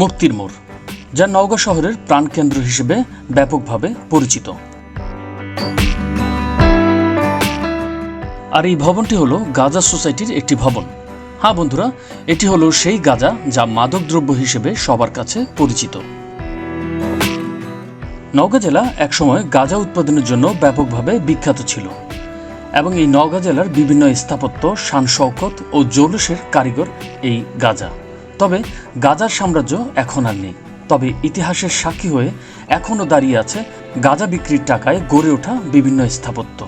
মুক্তির মোড়, যা নওগাঁ শহরের প্রাণকেন্দ্র হিসেবে ব্যাপকভাবে পরিচিত। আর এই ভবনটি হলো গাজা সোসাইটির একটি ভবন। হ্যাঁ বন্ধুরা, এটি হলো সেই গাজা যা মাদকদ্রব্য হিসেবে সবার কাছে পরিচিত। নওগাঁ জেলা একসময় গাঁজা উৎপাদনের জন্য ব্যাপকভাবে বিখ্যাত ছিল এবং এই নওগাঁ জেলার বিভিন্ন স্থাপত্য শান শওকত ও জৌলুসের কারিগর এই গাজা। তবে গাজার সাম্রাজ্য এখন আর নেই। তবে ইতিহাসের সাক্ষী হয়ে এখনও দাঁড়িয়ে আছে গাজা বিক্রির টাকায় গড়ে ওঠা বিভিন্ন স্থাপত্য।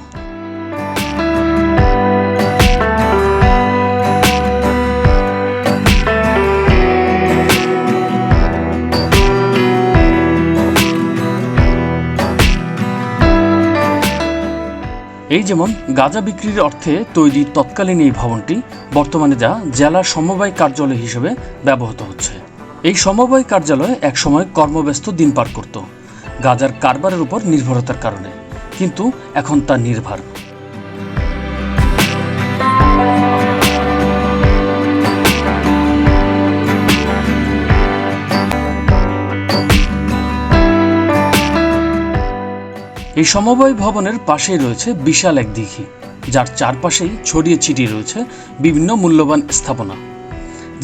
এই যেমন গাঁজা বিক্রির অর্থে তৈরি তৎকালীন এই ভবনটি বর্তমানে যা জেলা সমবায় কার্যালয় হিসেবে ব্যবহৃত হচ্ছে। এই সমবায় কার্যালয় একসময় কর্মব্যস্ত দিন পার করত। গাজার কারবারের উপর নির্ভরতার কারণে। কিন্তু এখন তা নির্ভর। এই সমবায় ভবনের পাশেই রয়েছে বিশাল এক দিঘি, যার চারপাশেই ছড়িয়ে ছিটিয়ে রয়েছে বিভিন্ন মূল্যবান স্থাপনা,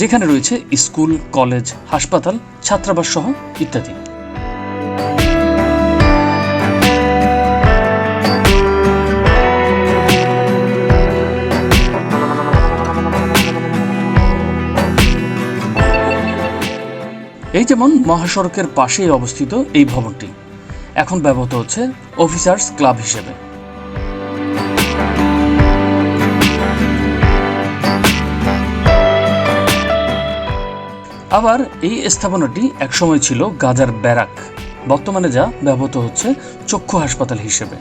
যেখানে রয়েছে স্কুল, কলেজ, হাসপাতাল, ছাত্রাবাস সহ ইত্যাদি। এই যেমন মহাসড়কের পাশেই অবস্থিত এই ভবনটি এখন ব্যবহৃত হচ্ছে অফিসার্স ক্লাব হিসেবে। আবার এই স্থাপনাটি একসময় ছিল গাজার ব্যারাক। বর্তমানে যা ব্যবহৃত হচ্ছে চক্ষু হাসপাতাল হিসেবে।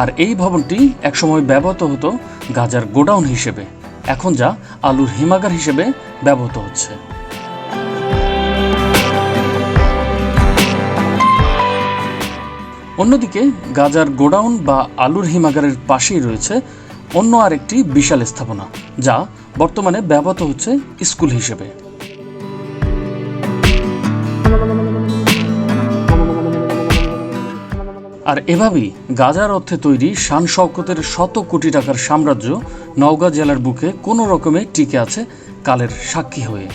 আর এই ভবনটি একসময় ব্যবহৃত হতো গাজার গোডাউন হিসেবে। এখন যা আলুর হিমাগার হিসেবে ব্যবহৃত হচ্ছে। অন্যদিকে গাজার গোডাউন বা আলুর হিমাগারের পাশেই রয়েছে অন্য আরেকটি বিশাল স্থাপনা, যা বর্তমানে ব্যবহৃত হচ্ছে স্কুল হিসেবে। আর এভাবেই গাজার অর্থে তৈরি শান শওকতের শত কোটি টাকার সাম্রাজ্য নওগাঁ জেলার বুকে কোনো রকমে টিকে আছে কালের সাক্ষী হয়ে।